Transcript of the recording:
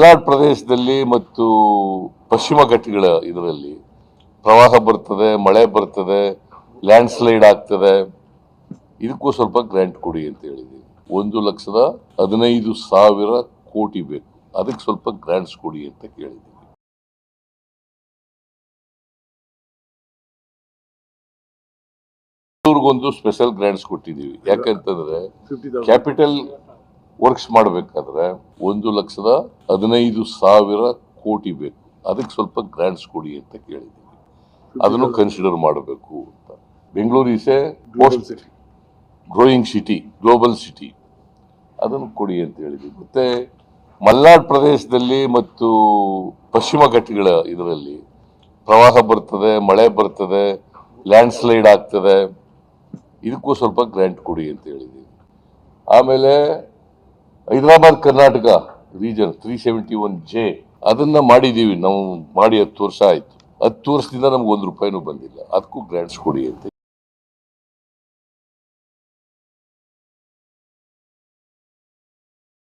ಮಲ್ನಾಡ್ ಪ್ರದೇಶದಲ್ಲಿ ಮತ್ತು ಪಶ್ಚಿಮ ಘಟ್ಟಗಳ ಇದರಲ್ಲಿ ಪ್ರವಾಹ ಬರ್ತದೆ ಮಳೆ ಬರ್ತದೆ ಲ್ಯಾಂಡ್ ಸ್ಲೈಡ್ ಆಗ್ತದೆ. ಇದಕ್ಕೂ ಸ್ವಲ್ಪ ಗ್ರ್ಯಾಂಟ್ ಕೊಡಿ ಅಂತ ಹೇಳಿದ್ದೀವಿ ಒಂದು ಲಕ್ಷದ ಹದಿನೈದು ಸಾವಿರ ಕೋಟಿ ಬೇಕು. ಅದಕ್ಕೆ ಸ್ವಲ್ಪ ಗ್ರ್ಯಾಂಟ್ಸ್ ಕೊಡಿ ಅಂತ ಕೇಳಿದ್ದೀವಿ ಒಂದು ಸ್ಪೆಷಲ್ ಗ್ರಾಂಟ್ಸ್ ಕೊಟ್ಟಿದ್ದೀವಿ. ಯಾಕಂತಂದ್ರೆ ಕ್ಯಾಪಿಟಲ್ ವರ್ಕ್ಸ್ ಮಾಡಬೇಕಾದ್ರೆ ಒಂದು ಲಕ್ಷದ ಹದಿನೈದು ಸಾವಿರ ಕೋಟಿ ಬೇಕು. ಅದಕ್ಕೆ ಸ್ವಲ್ಪ ಗ್ರಾಂಟ್ಸ್ ಕೊಡಿ ಅಂತ ಕೇಳಿದ್ದೀವಿ ಅದನ್ನು ಕನ್ಸಿಡರ್ ಮಾಡಬೇಕು ಅಂತ. Bengaluru is a growing city global city ಅದನ್ನು ಕೊಡಿ ಅಂತ ಹೇಳಿದ್ವಿ ಮತ್ತೆ ಮಲ್ನಾಡ್ ಪ್ರದೇಶದಲ್ಲಿ ಮತ್ತು ಪಶ್ಚಿಮ ಘಟ್ಟಗಳ ಇದರಲ್ಲಿ ಪ್ರವಾಹ ಬರ್ತದೆ ಮಳೆ ಬರ್ತದೆ ಲ್ಯಾಂಡ್ ಸ್ಲೈಡ್ ಆಗ್ತದೆ. ಇದಕ್ಕೂ ಸ್ವಲ್ಪ ಗ್ರ್ಯಾಂಟ್ ಕೊಡಿ ಅಂತ ಹೇಳಿದ್ದೀವಿ ಆಮೇಲೆ Hyderabad, Karnataka region three seventy one J ಅದನ್ನ ಮಾಡಿದ್ದೀವಿ ನಾವು ಮಾಡಿ ಹತ್ತು ವರ್ಷ ಆಯ್ತು. ಹತ್ತು ವರ್ಷದಿಂದ ನಮ್ಗೆ ಒಂದು ರೂಪಾಯಿನೂ ಬಂದಿಲ್ಲ. ಅದಕ್ಕೂ ಗ್ರಾಂಟ್ಸ್ ಕೊಡಿ ಅಂತ